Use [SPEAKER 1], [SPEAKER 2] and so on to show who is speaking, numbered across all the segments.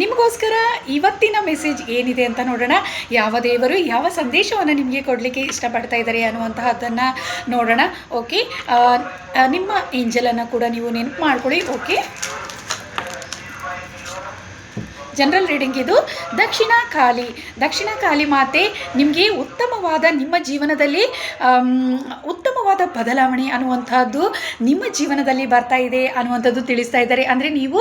[SPEAKER 1] ನಿಮಗೋಸ್ಕರ ಇವತ್ತಿನ ಮೆಸೇಜ್ ಏನಿದೆ ಅಂತ ನೋಡೋಣ. ಯಾವ ದೇವರು ಯಾವ ಸಂದೇಶವನ್ನು ನಿಮಗೆ ಕೊಡಲಿಕ್ಕೆ ಇಷ್ಟಪಡ್ತಾ ಇದ್ದಾರೆ ಅನ್ನುವಂತಹದ್ದನ್ನು ನೋಡೋಣ. ಓಕೆ ನಿಮ್ಮ ಏಂಜಲನ್ನು ಕೂಡ ನೀವು ನೆನಪು ಮಾಡ್ಕೊಳ್ಳಿ. ಓಕೆ ಜನರಲ್ ರೀಡಿಂಗ್ ಇದು. ದಕ್ಷಿಣ ಕಾಲಿ ದಕ್ಷಿಣ ಕಾಲಿ ಮಾತೆ, ನಿಮಗೆ ಉತ್ತಮವಾದ ನಿಮ್ಮ ಜೀವನದಲ್ಲಿ ಉತ್ತಮವಾದ ಬದಲಾವಣೆ ಅನ್ನುವಂಥದ್ದು ನಿಮ್ಮ ಜೀವನದಲ್ಲಿ ಬರ್ತಾ ಇದೆ ಅನ್ನುವಂಥದ್ದು ತಿಳಿಸ್ತಾ ಇದ್ದಾರೆ. ಅಂದರೆ ನೀವು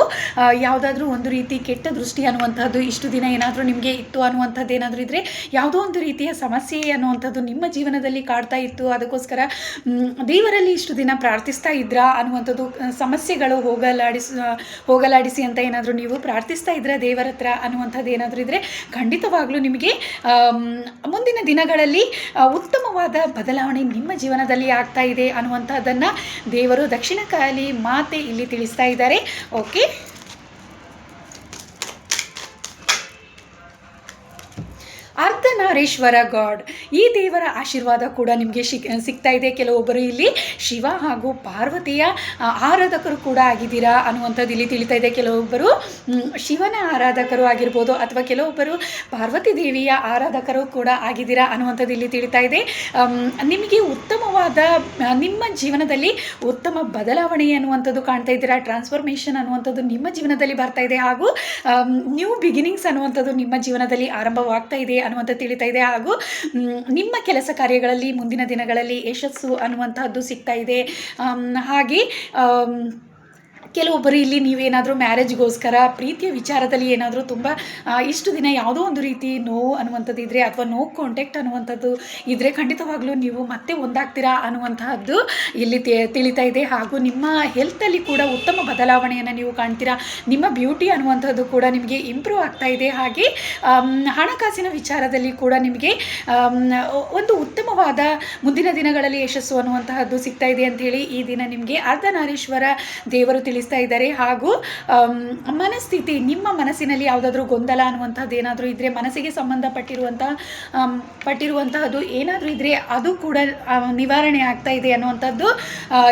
[SPEAKER 1] ಯಾವುದಾದ್ರೂ ಒಂದು ರೀತಿ ಕೆಟ್ಟ ದೃಷ್ಟಿ ಅನ್ನುವಂಥದ್ದು ಇಷ್ಟು ದಿನ ಏನಾದರೂ ನಿಮಗೆ ಇತ್ತು ಅನ್ನುವಂಥದ್ದು ಏನಾದರೂ ಇದ್ದರೆ ಯಾವುದೋ ಒಂದು ರೀತಿಯ ಸಮಸ್ಯೆ ಅನ್ನುವಂಥದ್ದು ನಿಮ್ಮ ಜೀವನದಲ್ಲಿ ಕಾಡ್ತಾ ಇತ್ತು. ಅದಕ್ಕೋಸ್ಕರ ದೇವರಲ್ಲಿ ಇಷ್ಟು ದಿನ ಪ್ರಾರ್ಥಿಸ್ತಾ ಇದ್ರಾ ಅನ್ನುವಂಥದ್ದು ಸಮಸ್ಯೆಗಳು ಹೋಗಲಾಡಿಸ್ ಹೋಗಲಾಡಿಸಿ ಅಂತ ಏನಾದರೂ ನೀವು ಪ್ರಾರ್ಥಿಸ್ತಾ ಇದ್ರ ದೇವರ ಹತ್ರ ಅನ್ನುವಂಥದ್ದು ಏನಾದರೂ ಇದ್ದರೆ ಖಂಡಿತವಾಗಲೂ ನಿಮಗೆ ಮುಂದಿನ ದಿನಗಳಲ್ಲಿ ಉತ್ತಮವಾದ ಬದಲಾವಣೆ ನಿಮ್ಮ ಜೀವನದಲ್ಲಿ ಆಗ್ತಾ ಇದೆ ಅನ್ನುವಂಥದ್ದನ್ನು ದೇವರು ದಕ್ಷಿಣ ಕಾಲಿ ಮಾತೆ ಇಲ್ಲಿ ತಿಳಿಸ್ತಾ ಇದ್ದಾರೆ. ಓಕೆ? ಅರ್ಧನಾರೀಶ್ವರ ಗಾಡ್. ಈ ದೇವರ ಆಶೀರ್ವಾದ ಕೂಡ ನಿಮಗೆ ಸಿಗ್ತಾ ಇದೆ. ಕೆಲವೊಬ್ಬರು ಇಲ್ಲಿ ಶಿವ ಹಾಗೂ ಪಾರ್ವತಿಯ ಆರಾಧಕರು ಕೂಡ ಆಗಿದ್ದೀರಾ ಅನ್ನುವಂಥದ್ದು ಇಲ್ಲಿ ತಿಳಿತಾ ಇದೆ. ಕೆಲವೊಬ್ಬರು ಶಿವನ ಆರಾಧಕರು ಆಗಿರ್ಬೋದು ಅಥವಾ ಕೆಲವೊಬ್ಬರು ಪಾರ್ವತಿ ದೇವಿಯ ಆರಾಧಕರು ಕೂಡ ಆಗಿದ್ದೀರಾ ಅನ್ನುವಂಥದ್ದು ಇಲ್ಲಿ ತಿಳಿತಾ ಇದೆ. ನಿಮಗೆ ಉತ್ತಮವಾದ ನಿಮ್ಮ ಜೀವನದಲ್ಲಿ ಉತ್ತಮ ಬದಲಾವಣೆ ಅನ್ನುವಂಥದ್ದು ಕಾಣ್ತಾ ಇದ್ದೀರಾ? ಟ್ರಾನ್ಸ್ಫಾರ್ಮೇಷನ್ ಅನ್ನುವಂಥದ್ದು ನಿಮ್ಮ ಜೀವನದಲ್ಲಿ ಬರ್ತಾ ಇದೆ ಹಾಗೂ ನ್ಯೂ ಬಿಗಿನಿಂಗ್ಸ್ ಅನ್ನುವಂಥದ್ದು ನಿಮ್ಮ ಜೀವನದಲ್ಲಿ ಆರಂಭವಾಗ್ತಾ ಇದೆ ಅನ್ನುವಂಥದ್ದು ತಿಳಿತಾ ಇದೆ. ಹಾಗೂ ನಿಮ್ಮ ಕೆಲಸ ಕಾರ್ಯಗಳಲ್ಲಿ ಮುಂದಿನ ದಿನಗಳಲ್ಲಿ ಯಶಸ್ಸು ಅನ್ನುವಂತಹದ್ದು ಸಿಗ್ತಾ ಇದೆ. ಹಾಗೆ ಕೆಲವೊಬ್ಬರು ಇಲ್ಲಿ ನೀವೇನಾದರೂ ಮ್ಯಾರೇಜ್ಗೋಸ್ಕರ ಪ್ರೀತಿಯ ವಿಚಾರದಲ್ಲಿ ಏನಾದರೂ ತುಂಬ ಇಷ್ಟು ದಿನ ಯಾವುದೋ ಒಂದು ರೀತಿ ನೋವು ಅನ್ನುವಂಥದ್ದು ಇದ್ದರೆ ಅಥವಾ ನೋ ಕಾಂಟ್ಯಾಕ್ಟ್ ಅನ್ನುವಂಥದ್ದು ಇದ್ದರೆ ಖಂಡಿತವಾಗ್ಲೂ ನೀವು ಮತ್ತೆ ಒಂದಾಗ್ತೀರಾ ಅನ್ನುವಂತಹದ್ದು ಇಲ್ಲಿ ತಿಳಿತಾ ಇದೆ. ಹಾಗೂ ನಿಮ್ಮ ಹೆಲ್ತಲ್ಲಿ ಕೂಡ ಉತ್ತಮ ಬದಲಾವಣೆಯನ್ನು ನೀವು ಕಾಣ್ತೀರಾ, ನಿಮ್ಮ ಬ್ಯೂಟಿ ಅನ್ನುವಂಥದ್ದು ಕೂಡ ನಿಮಗೆ ಇಂಪ್ರೂವ್ ಆಗ್ತಾ ಇದೆ. ಹಾಗೆ ಹಣಕಾಸಿನ ವಿಚಾರದಲ್ಲಿ ಕೂಡ ನಿಮಗೆ ಒಂದು ಉತ್ತಮವಾದ ಮುಂದಿನ ದಿನಗಳಲ್ಲಿ ಯಶಸ್ಸು ಅನ್ನುವಂತಹದ್ದು ಸಿಗ್ತಾ ಇದೆ ಅಂತ ಹೇಳಿ ಈ ದಿನ ನಿಮಗೆ ಅರ್ಧನಾರೀಶ್ವರ ದೇವರು ತಿಳಿಸ್ತಾ ಇದ್ದಾರೆ. ಹಾಗೂ ಮನಸ್ಥಿತಿ, ನಿಮ್ಮ ಮನಸ್ಸಿನಲ್ಲಿ ಯಾವುದಾದ್ರೂ ಗೊಂದಲ ಅನ್ನುವಂಥದ್ದು ಏನಾದರೂ ಇದ್ದರೆ ಮನಸ್ಸಿಗೆ ಸಂಬಂಧಪಟ್ಟಿರುವಂಥ ಪಟ್ಟಿರುವಂತಹದ್ದು ಏನಾದರೂ ಇದ್ದರೆ ಅದು ಕೂಡ ನಿವಾರಣೆ ಆಗ್ತಾ ಇದೆ ಅನ್ನುವಂಥದ್ದು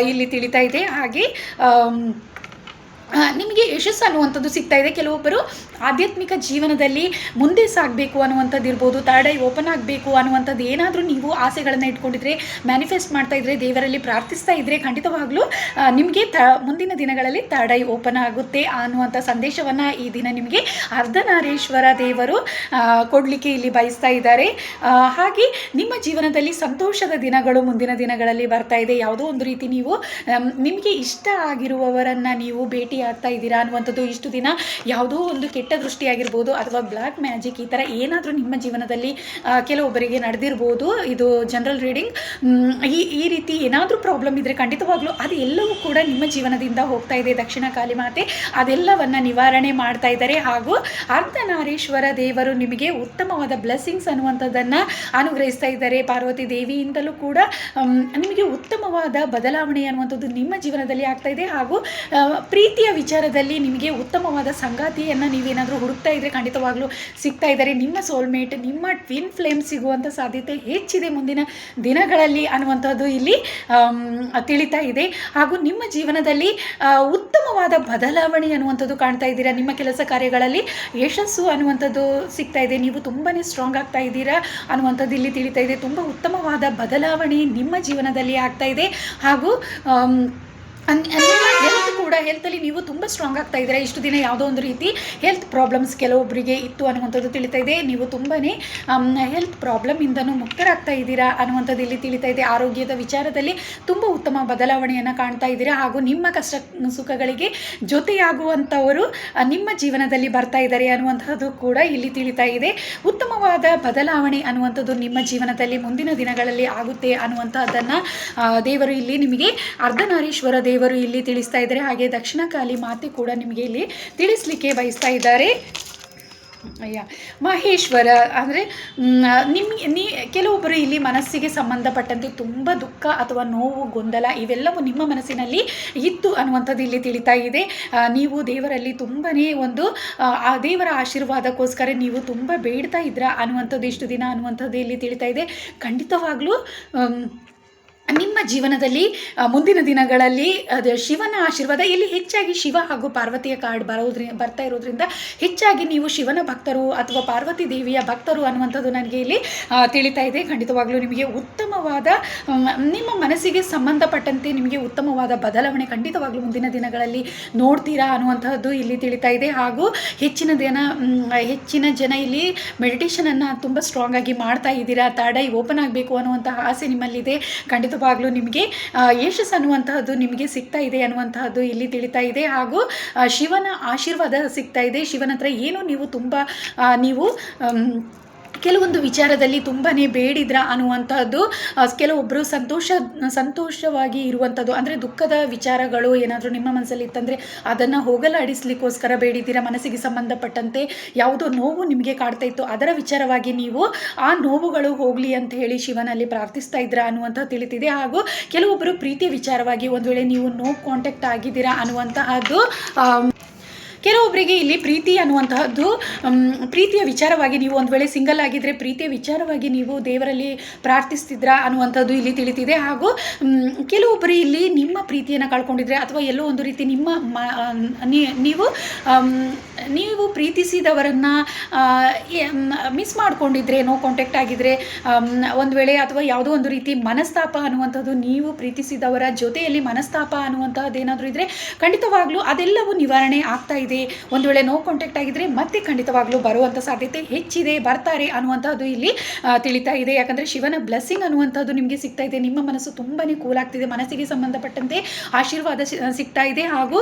[SPEAKER 1] ಇಲ್ಲಿ ತಿಳಿತಾ ಇದೆ. ಹಾಗೆ ನಿಮಗೆ ಯಶಸ್ಸು ಅನ್ನುವಂಥದ್ದು ಸಿಗ್ತಾ ಇದೆ. ಕೆಲವೊಬ್ಬರು ಆಧ್ಯಾತ್ಮಿಕ ಜೀವನದಲ್ಲಿ ಮುಂದೆ ಸಾಗಬೇಕು ಅನ್ನುವಂಥದ್ದು ಇರ್ಬೋದು ಥರ್ಡ್ ಐ ಓಪನ್ ಆಗಬೇಕು ಅನ್ನುವಂಥದ್ದು ಏನಾದರೂ ನೀವು ಆಸೆಗಳನ್ನು ಇಟ್ಕೊಂಡಿದ್ರೆ, ಮ್ಯಾನಿಫೆಸ್ಟ್ ಮಾಡ್ತಾ ಇದ್ರೆ, ದೇವರಲ್ಲಿ ಪ್ರಾರ್ಥಿಸ್ತಾ ಇದ್ರೆ ಖಂಡಿತವಾಗ್ಲೂ ನಿಮಗೆ ತ, ಮುಂದಿನ ದಿನಗಳಲ್ಲಿ ಥರ್ಡ್ ಐ ಓಪನ್ ಆಗುತ್ತೆ ಅನ್ನುವಂಥ ಸಂದೇಶವನ್ನು ಈ ದಿನ ನಿಮಗೆ ಅರ್ಧನಾರೇಶ್ವರ ದೇವರು ಕೊಡಲಿಕ್ಕೆ ಇಲ್ಲಿ ಬಯಸ್ತಾ ಇದ್ದಾರೆ. ಹಾಗೆ ನಿಮ್ಮ ಜೀವನದಲ್ಲಿ ಸಂತೋಷದ ದಿನಗಳು ಮುಂದಿನ ದಿನಗಳಲ್ಲಿ ಬರ್ತಾ ಇದೆ. ಯಾವುದೋ ಒಂದು ರೀತಿ ನೀವು ನಿಮಗೆ ಇಷ್ಟ ಆಗಿರುವವರನ್ನು ನೀವು ಭೇಟಿ ಆಗ್ತಾ ಇದ್ದೀರಾ ಅನ್ನುವಂಥದ್ದು ಇಷ್ಟು ದಿನ ಯಾವುದೋ ಒಂದು ಕೆಟ್ಟ ದೃಷ್ಟಿಯಾಗಿರ್ಬೋದು ಅಥವಾ ಬ್ಲ್ಯಾಕ್ ಮ್ಯಾಜಿಕ್ ಈ ಥರ ಏನಾದರೂ ನಿಮ್ಮ ಜೀವನದಲ್ಲಿ ಕೆಲವೊಬ್ಬರಿಗೆ ನಡೆದಿರ್ಬೋದು. ಇದು ಜನರಲ್ ರೀಡಿಂಗ್. ಈ ಈ ರೀತಿ ಏನಾದರೂ ಪ್ರಾಬ್ಲಮ್ ಇದ್ದರೆ ಖಂಡಿತವಾಗ್ಲೂ ಅದು ಎಲ್ಲವೂ ಕೂಡ ನಿಮ್ಮ ಜೀವನದಿಂದ ಹೋಗ್ತಾ ಇದೆ ದಕ್ಷಿಣ ಕಾಲಿ ಮಾತೆ. ಅದೆಲ್ಲವನ್ನು ನಿವಾರಣೆ ಮಾಡ್ತಾ ಇದ್ದಾರೆ. ಹಾಗೂ ಅರ್ಧನಾರೀಶ್ವರ ದೇವರು ನಿಮಗೆ ಉತ್ತಮವಾದ ಬ್ಲೆಸ್ಸಿಂಗ್ಸ್ ಅನ್ನುವಂಥದ್ದನ್ನು ಅನುಗ್ರಹಿಸ್ತಾ ಇದ್ದಾರೆ. ಪಾರ್ವತಿ ದೇವಿಯಿಂದಲೂ ಕೂಡ ನಿಮಗೆ ಉತ್ತಮವಾದ ಬದಲಾವಣೆ ಅನ್ನುವಂಥದ್ದು ನಿಮ್ಮ ಜೀವನದಲ್ಲಿ ಆಗ್ತಾ ಇದೆ. ಹಾಗೂ ಪ್ರೀತಿಯ ವಿಚಾರದಲ್ಲಿ ನಿಮಗೆ ಉತ್ತಮವಾದ ಸಂಗಾತಿಯನ್ನು ನೀವೇನಾದರೂ ಹುಡುಕ್ತಾ ಇದ್ದರೆ ಖಂಡಿತವಾಗ್ಲೂ ಸಿಗ್ತಾ ಇದ್ದಾರೆ. ನಿಮ್ಮ ಸೋಲ್ಮೇಟ್ ನಿಮ್ಮ ಟ್ವಿನ್ ಫ್ಲೇಮ್ ಸಿಗುವಂಥ ಸಾಧ್ಯತೆ ಹೆಚ್ಚಿದೆ ಮುಂದಿನ ದಿನಗಳಲ್ಲಿ ಅನ್ನುವಂಥದ್ದು ಇಲ್ಲಿ ತಿಳಿತಾ ಇದೆ. ಹಾಗೂ ನಿಮ್ಮ ಜೀವನದಲ್ಲಿ ಉತ್ತಮವಾದ ಬದಲಾವಣೆ ಅನ್ನುವಂಥದ್ದು ಕಾಣ್ತಾ ಇದ್ದೀರಾ? ನಿಮ್ಮ ಕೆಲಸ ಕಾರ್ಯಗಳಲ್ಲಿ ಯಶಸ್ಸು ಅನ್ನುವಂಥದ್ದು ಸಿಗ್ತಾ ಇದೆ. ನೀವು ತುಂಬಾ ಸ್ಟ್ರಾಂಗ್ ಆಗ್ತಾ ಇದ್ದೀರಾ ಅನ್ನುವಂಥದ್ದು ಇಲ್ಲಿ ತಿಳಿತಾ ಇದೆ. ತುಂಬ ಉತ್ತಮವಾದ ಬದಲಾವಣೆ ನಿಮ್ಮ ಜೀವನದಲ್ಲಿ ಆಗ್ತಾ ಇದೆ. ಹಾಗೂ ಕೂಡ ಹೆಲ್ತಲ್ಲಿ ನೀವು ತುಂಬ ಸ್ಟ್ರಾಂಗ್ ಆಗ್ತಾ ಇದ್ದೀರಾ? ಇಷ್ಟು ದಿನ ಯಾವುದೋ ಒಂದು ರೀತಿ ಹೆಲ್ತ್ ಪ್ರಾಬ್ಲಮ್ಸ್ ಕೆಲವೊಬ್ಬರಿಗೆ ಇತ್ತು ಅನ್ನುವಂಥದ್ದು ತಿಳಿತಾ ಇದೆ. ನೀವು ತುಂಬಾ ಹೆಲ್ತ್ ಪ್ರಾಬ್ಲಮಿಂದನೂ ಮುಕ್ತರಾಗ್ತಾ ಇದ್ದೀರಾ ಅನ್ನುವಂಥದ್ದು ಇಲ್ಲಿ ತಿಳಿತಾ ಇದೆ. ಆರೋಗ್ಯದ ವಿಚಾರದಲ್ಲಿ ತುಂಬ ಉತ್ತಮ ಬದಲಾವಣೆಯನ್ನು ಕಾಣ್ತಾ ಇದ್ದೀರಾ? ಹಾಗೂ ನಿಮ್ಮ ಕಷ್ಟ, ಸುಖಗಳಿಗೆ ಜೊತೆಯಾಗುವಂಥವರು ನಿಮ್ಮ ಜೀವನದಲ್ಲಿ ಬರ್ತಾ ಇದ್ದಾರೆ ಅನ್ನುವಂಥದ್ದು ಕೂಡ ಇಲ್ಲಿ ತಿಳಿತಾ ಇದೆ. ಉತ್ತಮವಾದ ಬದಲಾವಣೆ ಅನ್ನುವಂಥದ್ದು ನಿಮ್ಮ ಜೀವನದಲ್ಲಿ ಮುಂದಿನ ದಿನಗಳಲ್ಲಿ ಆಗುತ್ತೆ ಅನ್ನುವಂಥದ್ದನ್ನು ದೇವರು ಇಲ್ಲಿ ನಿಮಗೆ ಅರ್ಧನಾರೀಶ್ವರ ದೇವರು ಇಲ್ಲಿ ತಿಳಿಸ್ತಾ ಇದ್ದಾರೆ. ಹಾಗೆ ದಕ್ಷಿಣ ಕಾಲಿ ಮಾತೆ ಕೂಡ ನಿಮಗೆ ಇಲ್ಲಿ ತಿಳಿಸ್ಲಿಕ್ಕೆ ಬಯಸ್ತಾ ಇದ್ದಾರೆ. ಅಯ್ಯ ಮಹೇಶ್ವರ ಅಂದರೆ ನಿಮಗೆ ನೀ ಕೆಲವೊಬ್ಬರು ಇಲ್ಲಿ ಮನಸ್ಸಿಗೆ ಸಂಬಂಧಪಟ್ಟಂತೆ ತುಂಬ ದುಃಖ ಅಥವಾ ನೋವು ಗೊಂದಲ ಇವೆಲ್ಲವೂ ನಿಮ್ಮ ಮನಸ್ಸಿನಲ್ಲಿ ಇತ್ತು ಅನ್ನುವಂಥದ್ದು ಇಲ್ಲಿ ತಿಳಿತಾ ಇದೆ. ನೀವು ದೇವರಲ್ಲಿ ತುಂಬಾ ಒಂದು ಆ, ದೇವರ ಆಶೀರ್ವಾದಕ್ಕೋಸ್ಕರ ನೀವು ತುಂಬ ಬೇಡ್ತಾ ಇದ್ರ ಅನ್ನುವಂಥದ್ದು ಇಷ್ಟು ದಿನ ಅನ್ನುವಂಥದ್ದು ಇಲ್ಲಿ ತಿಳಿತಾ ಇದೆ. ಖಂಡಿತವಾಗ್ಲೂ ನಿಮ್ಮ ಜೀವನದಲ್ಲಿ ಮುಂದಿನ ದಿನಗಳಲ್ಲಿ, ಅದು ಶಿವನ ಆಶೀರ್ವಾದ ಇಲ್ಲಿ ಹೆಚ್ಚಾಗಿ ಶಿವ ಹಾಗೂ ಪಾರ್ವತಿಯ ಕಾರ್ಡ್ ಬರೋದ್ರಿ, ಬರ್ತಾ ಇರೋದ್ರಿಂದ ಹೆಚ್ಚಾಗಿ ನೀವು ಶಿವನ ಭಕ್ತರು ಅಥವಾ ಪಾರ್ವತಿ ದೇವಿಯ ಭಕ್ತರು ಅನ್ನುವಂಥದ್ದು ನನಗೆ ಇಲ್ಲಿ ತಿಳಿತಾ ಇದೆ. ಖಂಡಿತವಾಗ್ಲೂ ನಿಮಗೆ ಉತ್ತಮವಾದ ನಿಮ್ಮ ಮನಸ್ಸಿಗೆ ಸಂಬಂಧಪಟ್ಟಂತೆ ನಿಮಗೆ ಉತ್ತಮವಾದ ಬದಲಾವಣೆ ಖಂಡಿತವಾಗ್ಲೂ ಮುಂದಿನ ದಿನಗಳಲ್ಲಿ ನೋಡ್ತೀರಾ ಅನ್ನುವಂಥದ್ದು ಇಲ್ಲಿ ತಿಳಿತಾ ಇದೆ. ಹಾಗೂ ಹೆಚ್ಚಿನ ದಿನ ಹೆಚ್ಚಿನ ಜನ ಇಲ್ಲಿ ಮೆಡಿಟೇಷನನ್ನು ತುಂಬ ಸ್ಟ್ರಾಂಗ್ ಆಗಿ ಮಾಡ್ತಾ ಇದ್ದೀರಾ ತಡೈ ಓಪನ್ ಆಗಬೇಕು ಅನ್ನುವಂತಹ ಆಸೆ ನಿಮ್ಮಲ್ಲಿದೆ. ಖಂಡಿತವಾಗ್ಲೂ ನಿಮಗೆ ಯಶಸ್ ಅನ್ನುವಂತಹದ್ದು ನಿಮಗೆ ಸಿಗ್ತಾ ಇದೆ ಅನ್ನುವಂತಹದ್ದು ಇಲ್ಲಿ ತಿಳಿತಾ ಇದೆ. ಹಾಗೂ ಶಿವನ ಆಶೀರ್ವಾದ ಸಿಗ್ತಾ ಇದೆ. ಶಿವನ ಹತ್ರ ಏನು ನೀವು ತುಂಬ ನೀವು ಕೆಲವೊಂದು ವಿಚಾರದಲ್ಲಿ ತುಂಬಾ ಬೇಡಿದ್ರ ಅನ್ನುವಂಥದ್ದು ಕೆಲವೊಬ್ಬರು ಸಂತೋಷ, ಸಂತೋಷವಾಗಿ ಇರುವಂಥದ್ದು ಅಂದರೆ ದುಃಖದ ವಿಚಾರಗಳು ಏನಾದರೂ ನಿಮ್ಮ ಮನಸ್ಸಲ್ಲಿ ಇತ್ತಂದರೆ ಅದನ್ನು ಹೋಗಲಾಡಿಸ್ಲಿಕ್ಕೋಸ್ಕರ ಬೇಡಿದ್ದೀರ, ಮನಸ್ಸಿಗೆ ಸಂಬಂಧಪಟ್ಟಂತೆ ಯಾವುದೋ ನೋವು ನಿಮಗೆ ಕಾಡ್ತಾ ಇತ್ತು, ಅದರ ವಿಚಾರವಾಗಿ ನೀವು ಆ ನೋವುಗಳು ಹೋಗಲಿ ಅಂತ ಹೇಳಿ ಶಿವನಲ್ಲಿ ಪ್ರಾರ್ಥಿಸ್ತಾ ಇದ್ದೀರಾ ಅನ್ನುವಂಥದ್ದು ತಿಳಿತಿದೆ. ಹಾಗೂ ಕೆಲವೊಬ್ಬರು ಪ್ರೀತಿಯ ವಿಚಾರವಾಗಿ ಒಂದು ವೇಳೆ ನೀವು ನೋ ಕಾಂಟ್ಯಾಕ್ಟ್ ಆಗಿದ್ದೀರಾ ಅನ್ನುವಂತಹದ್ದು ಕೆಲವೊಬ್ಬರಿಗೆ ಇಲ್ಲಿ ಪ್ರೀತಿ ಅನ್ನುವಂತಹದ್ದು ಪ್ರೀತಿಯ ವಿಚಾರವಾಗಿ ನೀವು ಒಂದು ವೇಳೆ ಸಿಂಗಲ್ ಆಗಿದ್ದರೆ ಪ್ರೀತಿಯ ವಿಚಾರವಾಗಿ ನೀವು ದೇವರಲ್ಲಿ ಪ್ರಾರ್ಥಿಸ್ತಿದ್ರಾ ಅನ್ನುವಂಥದ್ದು ಇಲ್ಲಿ ತಿಳಿತಿದೆ. ಹಾಗೂ ಕೆಲವೊಬ್ಬರು ಇಲ್ಲಿ ನಿಮ್ಮ ಪ್ರೀತಿಯನ್ನು ಕಳ್ಕೊಂಡಿದ್ರೆ ಅಥವಾ ಎಲ್ಲೋ ಒಂದು ರೀತಿ ನಿಮ್ಮ ನೀವು ನೀವು ಪ್ರೀತಿಸಿದವರನ್ನು ಮಿಸ್ ಮಾಡಿಕೊಂಡಿದ್ರೆ ನೋ ಕಾಂಟ್ಯಾಕ್ಟ್ ಆಗಿದ್ರೆ ಒಂದು ವೇಳೆ ಅಥವಾ ಯಾವುದೋ ಒಂದು ರೀತಿ ಮನಸ್ತಾಪ ಅನ್ನುವಂಥದ್ದು ನೀವು ಪ್ರೀತಿಸಿದವರ ಜೊತೆಯಲ್ಲಿ ಮನಸ್ತಾಪ ಅನ್ನುವಂಥದ್ದು ಏನಾದರೂ ಇದ್ದರೆ ಖಂಡಿತವಾಗ್ಲೂ ಅದೆಲ್ಲವೂ ನಿವಾರಣೆ ಆಗ್ತಾ ಇದೆ. ಒಂದು ವೇಳೆ ನೋ ಕಾಂಟ್ಯಾಕ್ಟ್ ಆಗಿದ್ರೆ ಮತ್ತೆ ಖಂಡಿತವಾಗ್ಲೂ ಬರುವಂಥ ಸಾಧ್ಯತೆ ಹೆಚ್ಚಿದೆ, ಬರ್ತಾರೆ ಅನ್ನುವಂಥದ್ದು ಇಲ್ಲಿ ತಿಳಿತಾ ಇದೆ. ಯಾಕಂದರೆ ಶಿವನ ಬ್ಲೆಸ್ಸಿಂಗ್ ಅನ್ನುವಂಥದ್ದು ನಿಮಗೆ ಸಿಗ್ತಾ ಇದೆ. ನಿಮ್ಮ ಮನಸ್ಸು ತುಂಬಾ ಕೂಲ್ ಆಗ್ತಿದೆ. ಮನಸ್ಸಿಗೆ ಸಂಬಂಧಪಟ್ಟಂತೆ ಆಶೀರ್ವಾದ ಸಿಗ್ತಾ ಇದೆ. ಹಾಗೂ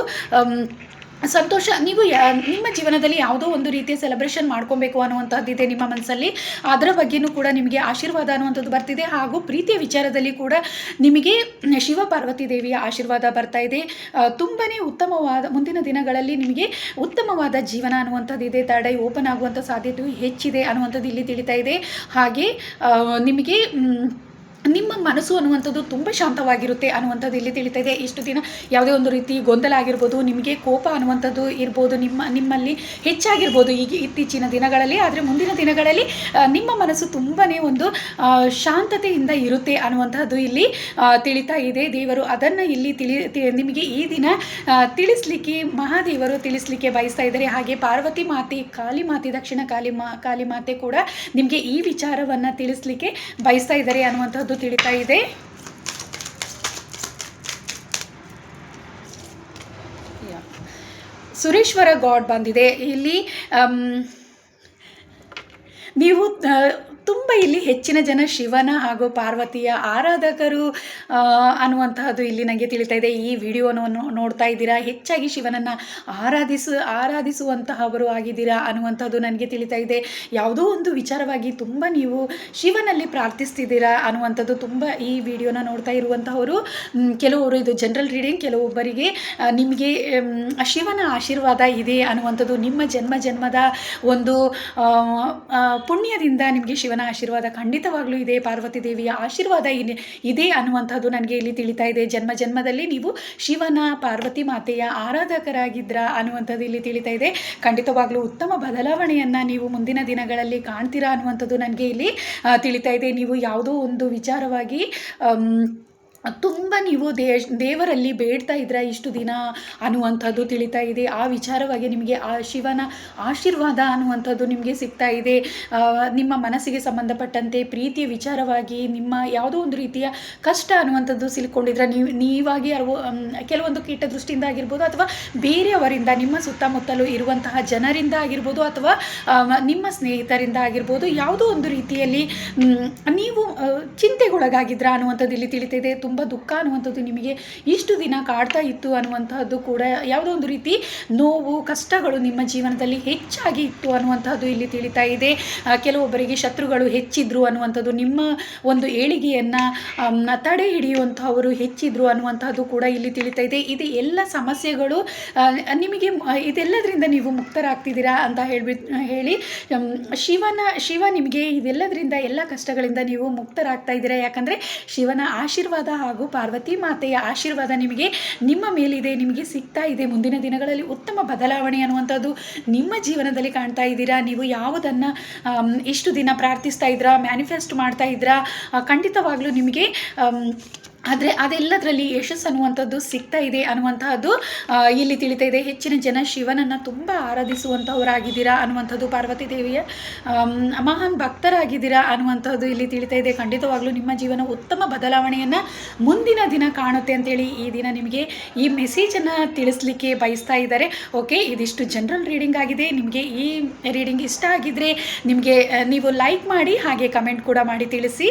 [SPEAKER 1] ಸಂತೋಷ, ನೀವು ಯಾ, ನಿಮ್ಮ ಜೀವನದಲ್ಲಿ ಯಾವುದೋ ಒಂದು ರೀತಿಯ ಸೆಲೆಬ್ರೇಷನ್ ಮಾಡ್ಕೊಬೇಕು ಅನ್ನುವಂಥದ್ದಿದೆ ನಿಮ್ಮ ಮನಸ್ಸಲ್ಲಿ. ಅದರ ಬಗ್ಗೆನೂ ಕೂಡ ನಿಮಗೆ ಆಶೀರ್ವಾದ ಅನ್ನುವಂಥದ್ದು ಬರ್ತಿದೆ. ಹಾಗೂ ಪ್ರೀತಿಯ ವಿಚಾರದಲ್ಲಿ ಕೂಡ ನಿಮಗೆ ಶಿವ ಪಾರ್ವತಿ ದೇವಿಯ ಆಶೀರ್ವಾದ ಬರ್ತಾ ಇದೆ. ತುಂಬಾ ಉತ್ತಮವಾದ, ಮುಂದಿನ ದಿನಗಳಲ್ಲಿ ನಿಮಗೆ ಉತ್ತಮವಾದ ಜೀವನ ಅನ್ನುವಂಥದ್ದು ಇದೆ ತಡೈ ಓಪನ್ ಆಗುವಂಥ ಸಾಧ್ಯತೆಯು ಹೆಚ್ಚಿದೆ ಅನ್ನುವಂಥದ್ದು ಇಲ್ಲಿ ತಿಳಿತಾ ಇದೆ. ಹಾಗೆ ನಿಮಗೆ ನಿಮ್ಮ ಮನಸ್ಸು ಅನ್ನುವಂಥದ್ದು ತುಂಬ ಶಾಂತವಾಗಿರುತ್ತೆ ಅನ್ನುವಂಥದ್ದು ಇಲ್ಲಿ ತಿಳಿತಾ ಇದೆ ಇಷ್ಟು ದಿನ ಯಾವುದೇ ಒಂದು ರೀತಿ ಗೊಂದಲ ಆಗಿರ್ಬೋದು, ನಿಮಗೆ ಕೋಪ ಅನ್ನುವಂಥದ್ದು ಇರ್ಬೋದು, ನಿಮ್ಮ, ನಿಮ್ಮಲ್ಲಿ ಹೆಚ್ಚಾಗಿರ್ಬೋದು ಈಗ ಇತ್ತೀಚಿನ ದಿನಗಳಲ್ಲಿ, ಆದರೆ ಮುಂದಿನ ದಿನಗಳಲ್ಲಿ ನಿಮ್ಮ ಮನಸ್ಸು ತುಂಬಾ ಒಂದು ಶಾಂತತೆಯಿಂದ ಇರುತ್ತೆ ಅನ್ನುವಂಥದ್ದು ಇಲ್ಲಿ ತಿಳಿತಾ ಇದೆ ದೇವರು ಅದನ್ನು ಇಲ್ಲಿ ತಿಳಿ ನಿಮಗೆ ಈ ದಿನ ತಿಳಿಸ್ಲಿಕ್ಕೆ, ಮಹಾದೇವರು ತಿಳಿಸ್ಲಿಕ್ಕೆ ಬಯಸ್ತಾ ಇದ್ದಾರೆ. ಹಾಗೆ ಪಾರ್ವತಿ ಮಾತೆ, ಕಾಳಿ ಮಾತೆ, ದಕ್ಷಿಣ ಕಾಳಿ ಮಾ, ಕಾಳಿ ಮಾತೆ ಕೂಡ ನಿಮಗೆ ಈ ವಿಚಾರವನ್ನು ತಿಳಿಸ್ಲಿಕ್ಕೆ ಬಯಸ್ತಾ ಇದ್ದಾರೆ ಅನ್ನುವಂಥದ್ದು ತಿಳಿತಾ ಇದೆ. ಸುರೇಶ್ವರ ಗಾಡ್ ಬಂದಿದೆ. ಇಲ್ಲಿ ನೀವು ತುಂಬ ಇಲ್ಲಿ ಹೆಚ್ಚಿನ ಜನ ಶಿವನ ಹಾಗೂ ಪಾರ್ವತಿಯ ಆರಾಧಕರು ಅನ್ನುವಂತಹದ್ದು ಇಲ್ಲಿ ನನಗೆ ತಿಳಿತಾ ಇದೆ. ಈ ವಿಡಿಯೋವನ್ನು ನೋಡ್ತಾ ಇದ್ದೀರಾ? ಹೆಚ್ಚಾಗಿ ಶಿವನನ್ನು ಆರಾಧಿಸು, ಆರಾಧಿಸುವಂತಹವರು ಆಗಿದ್ದೀರಾ ಅನ್ನುವಂಥದ್ದು ನನಗೆ ತಿಳಿತಾ ಇದೆ. ಯಾವುದೋ ಒಂದು ವಿಚಾರವಾಗಿ ತುಂಬ ನೀವು ಶಿವನಲ್ಲಿ ಪ್ರಾರ್ಥಿಸ್ತಿದ್ದೀರಾ ಅನ್ನುವಂಥದ್ದು ತುಂಬ ಈ ವಿಡಿಯೋನ ನೋಡ್ತಾ ಇರುವಂತಹವರು. ಕೆಲವರು ಇದು ಜನರಲ್ ರೀಡಿಂಗ್ ಕೆಲವೊಬ್ಬರಿಗೆ ನಿಮಗೆ ಶಿವನ ಆಶೀರ್ವಾದ ಇದೆ ಅನ್ನುವಂಥದ್ದು ನಿಮ್ಮ ಜನ್ಮ ಜನ್ಮದ ಒಂದು ಪುಣ್ಯದಿಂದ ನಿಮಗೆ ಶಿವನ ಆಶೀರ್ವಾದ ಖಂಡಿತವಾಗ್ಲೂ ಇದೆ, ಪಾರ್ವತಿ ದೇವಿಯ ಆಶೀರ್ವಾದ ಇದೆ ಅನ್ನುವಂಥದ್ದು ನನಗೆ ಇಲ್ಲಿ ತಿಳಿತಾ ಇದೆ. ಜನ್ಮ ಜನ್ಮದಲ್ಲಿ ನೀವು ಶಿವನ, ಪಾರ್ವತಿ ಮಾತೆಯ ಆರಾಧಕರಾಗಿದ್ರ ಅನ್ನುವಂಥದ್ದು ಇಲ್ಲಿ ತಿಳಿತಾ ಇದೆ. ಖಂಡಿತವಾಗ್ಲೂ ಉತ್ತಮ ಬದಲಾವಣೆಯನ್ನು ನೀವು ಮುಂದಿನ ದಿನಗಳಲ್ಲಿ ಕಾಣ್ತೀರಾ ಅನ್ನುವಂಥದ್ದು ನನಗೆ ಇಲ್ಲಿ ತಿಳಿತಾ ಇದೆ. ನೀವು ಯಾವುದೋ ಒಂದು ವಿಚಾರವಾಗಿ ತುಂಬ ನೀವು ದೇ ದೇವರಲ್ಲಿ ಬೇಡ್ತಾ ಇದ್ರ ಇಷ್ಟು ದಿನ ಅನ್ನುವಂಥದ್ದು ತಿಳಿತಾ ಇದೆ. ಆ ವಿಚಾರವಾಗಿ ನಿಮಗೆ ಆ ಶಿವನ ಆಶೀರ್ವಾದ ಅನ್ನುವಂಥದ್ದು ನಿಮಗೆ ಸಿಗ್ತಾ ಇದೆ. ನಿಮ್ಮ ಮನಸ್ಸಿಗೆ ಸಂಬಂಧಪಟ್ಟಂತೆ ಪ್ರೀತಿಯ ವಿಚಾರವಾಗಿ ನಿಮ್ಮ ಯಾವುದೋ ಒಂದು ರೀತಿಯ ಕಷ್ಟ ಅನ್ನುವಂಥದ್ದು ಸಿಲ್ಕೊಂಡಿದ್ರೆ ನೀವು ನೀವಾಗಿ ಅರ್ವ ಮ್, ಕೆಲವೊಂದು ಕೀಟ ದೃಷ್ಟಿಯಿಂದ ಆಗಿರ್ಬೋದು ಅಥವಾ ಬೇರೆಯವರಿಂದ ನಿಮ್ಮ ಸುತ್ತಮುತ್ತಲು ಇರುವಂತಹ ಜನರಿಂದ ಆಗಿರ್ಬೋದು ಅಥವಾ ನಿಮ್ಮ ಸ್ನೇಹಿತರಿಂದ ಆಗಿರ್ಬೋದು ಯಾವುದೋ ಒಂದು ರೀತಿಯಲ್ಲಿ ಚಿಂತೆಗೊಳಗಾಗಿದ್ರ ಅನ್ನುವಂಥದ್ದು ಇಲ್ಲಿ ತಿಳಿತಿದೆ. ತುಂಬ ದುಃಖ ಅನ್ನುವಂಥದ್ದು ನಿಮಗೆ ಇಷ್ಟು ದಿನ ಕಾಡ್ತಾ ಇತ್ತು ಅನ್ನುವಂಥದ್ದು ಕೂಡ ಯಾವುದೋ ಒಂದು ರೀತಿ ನೋವು, ಕಷ್ಟಗಳು ನಿಮ್ಮ ಜೀವನದಲ್ಲಿ ಹೆಚ್ಚಾಗಿ ಇತ್ತು ಅನ್ನುವಂಥದ್ದು ಇಲ್ಲಿ ತಿಳಿತಾ ಇದೆ. ಕೆಲವೊಬ್ಬರಿಗೆ ಶತ್ರುಗಳು ಹೆಚ್ಚಿದ್ರು ಅನ್ನುವಂಥದ್ದು, ನಿಮ್ಮ ಒಂದು ಏಳಿಗೆಯನ್ನು ತಡೆ ಹಿಡಿಯುವಂಥವರು ಹೆಚ್ಚಿದ್ರು ಅನ್ನುವಂಥದ್ದು ಕೂಡ ಇಲ್ಲಿ ತಿಳಿತಾ ಇದೆ. ಇದು ಎಲ್ಲ ಸಮಸ್ಯೆಗಳು ನಿಮಗೆ ಇದೆಲ್ಲದರಿಂದ ನೀವು ಮುಕ್ತರಾಗ್ತಿದ್ದೀರಾ ಅಂತ ಹೇಳ್ಬಿಟ್ಟು ಹೇಳಿ ಶಿವನ, ಶಿವ ನಿಮಗೆ ಇದೆಲ್ಲದರಿಂದ, ಎಲ್ಲ ಕಷ್ಟಗಳಿಂದ ನೀವು ಮುಕ್ತರಾಗ್ತಾ ಇದ್ದೀರಾ? ಯಾಕಂದರೆ ಶಿವನ ಆಶೀರ್ವಾದ ಹಾಗೂ ಪಾರ್ವತಿ ಮಾತೆಯ ಆಶೀರ್ವಾದ ನಿಮಗೆ ನಿಮ್ಮ ಮೇಲಿದೆ, ನಿಮಗೆ ಸಿಗ್ತಾ ಇದೆ. ಮುಂದಿನ ದಿನಗಳಲ್ಲಿ ಉತ್ತಮ ಬದಲಾವಣೆ ಅನ್ನುವಂಥದ್ದು ನಿಮ್ಮ ಜೀವನದಲ್ಲಿ ಕಾಣ್ತಾ ಇದ್ದೀರಾ? ನೀವು ಯಾವುದನ್ನು ಇಷ್ಟು ದಿನ ಪ್ರಾರ್ಥಿಸ್ತಾ ಇದ್ರಾ ಮ್ಯಾನಿಫೆಸ್ಟ್ ಮಾಡ್ತಾ ಇದ್ರಾ? ಖಂಡಿತವಾಗಲೂ ನಿಮಗೆ ಆದರೆ ಅದೆಲ್ಲದರಲ್ಲಿ ಯಶಸ್ಸು ಅನ್ನುವಂಥದ್ದು ಸಿಗ್ತಾ ಇದೆ ಅನ್ನುವಂತಹದ್ದು ಇಲ್ಲಿ ತಿಳಿತಾ ಇದೆ. ಹೆಚ್ಚಿನ ಜನ ಶಿವನನ್ನು ತುಂಬ ಆರಾಧಿಸುವಂಥವರಾಗಿದ್ದೀರಾ ಅನ್ನುವಂಥದ್ದು ಪಾರ್ವತಿ ದೇವಿಯ ಮಹಾನ್ ಭಕ್ತರಾಗಿದ್ದೀರಾ ಅನ್ನುವಂಥದ್ದು ಇಲ್ಲಿ ತಿಳಿತಾ ಇದೆ. ಖಂಡಿತವಾಗ್ಲೂ ನಿಮ್ಮ ಜೀವನ ಉತ್ತಮ ಬದಲಾವಣೆಯನ್ನು ಮುಂದಿನ ದಿನ ಕಾಣುತ್ತೆ ಅಂತೇಳಿ ಈ ದಿನ ನಿಮಗೆ ಈ ಮೆಸೇಜನ್ನು ತಿಳಿಸ್ಲಿಕ್ಕೆ ಬಯಸ್ತಾ ಇದ್ದಾರೆ. ಓಕೆ, ಇದಿಷ್ಟು ಜನರಲ್ ರೀಡಿಂಗ್ ಆಗಿದೆ. ನಿಮಗೆ ಈ ರೀಡಿಂಗ್ ಇಷ್ಟ ಆಗಿದ್ದರೆ ನಿಮಗೆ ನೀವು ಲೈಕ್ ಮಾಡಿ, ಹಾಗೆ ಕಮೆಂಟ್ ಕೂಡ ಮಾಡಿ ತಿಳಿಸಿ.